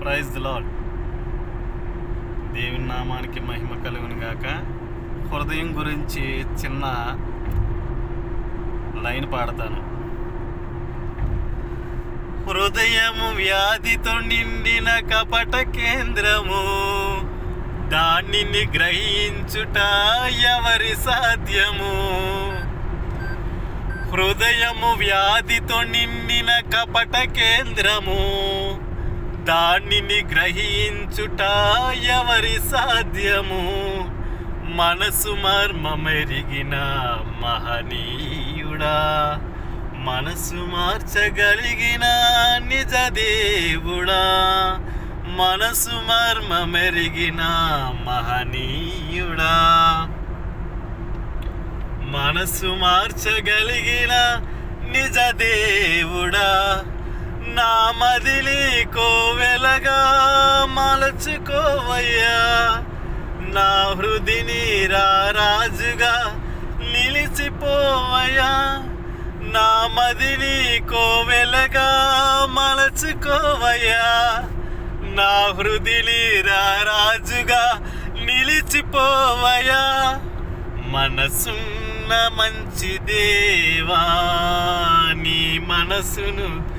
Praise lord దేవుని నామానికి మహిమ కలుగును గాక. హృదయం గురించి చిన్న లైన్ పాడతాను. హృదయము వ్యాధితో నిండిన కపట కేంద్రము దానిని గ్రహించుట ఎవరి సాధ్యము? హృదయము వ్యాధితో నిండిన కపట కేంద్రము దానిని గ్రహించుట ఎవరి సాధ్యము? మనసు మర్మమెరిగిన మహనీయుడా మనసు మార్చగలిగిన నిజ దేవుడా మనసు మర్మమెరిగిన మహనీయుడా మనసు మార్చగలిగిన నిజ దేవుడా నా మదిలి కోవెలగా మలచుకోవయ్యా. నా హృదిని రారాజుగా నిలిచిపోవయ్యా. నా మదిని కోవెలగా మలచుకోవయ్యా. నా హృదిని రారాజుగా నిలిచిపోవయ్యా. మనసున్న మంచి దేవా నీ మనసును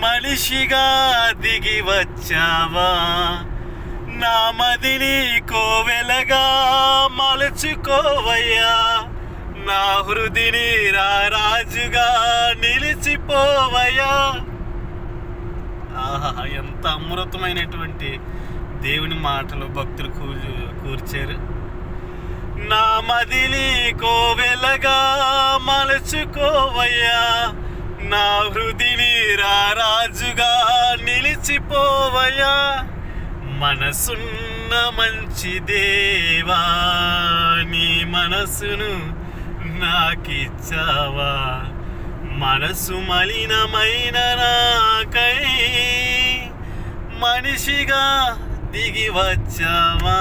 మనిషిగా దిగి వచ్చావా? నా మదిని కోవెలగా మలుచుకోవయ్యా. నా హృదిని రారాజుగా నిలిచిపోవయ్యా. ఆహా ఎంత అమృతమైనటువంటి దేవుని మాటలు భక్తులు కూర్చు కూర్చారు. నా మదిని కోవెలగా మలుచుకోవయ్యా. నా రాజుగా నిలిచిపోవయ్యా. మనసున్న మంచి దేవా నీ మనసును నాకిచ్చావా. మనసు మలినమైన నాకై మనిషిగా దిగి వచ్చావా.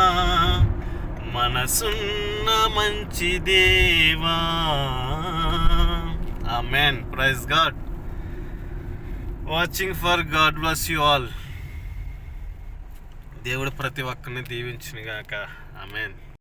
మనసున్న మంచి దేవా. Amen. Praise God. Watching for God bless you all దేవుడు ప్రతి ఒక్కరిని దీవించిన గాక ఆమెన్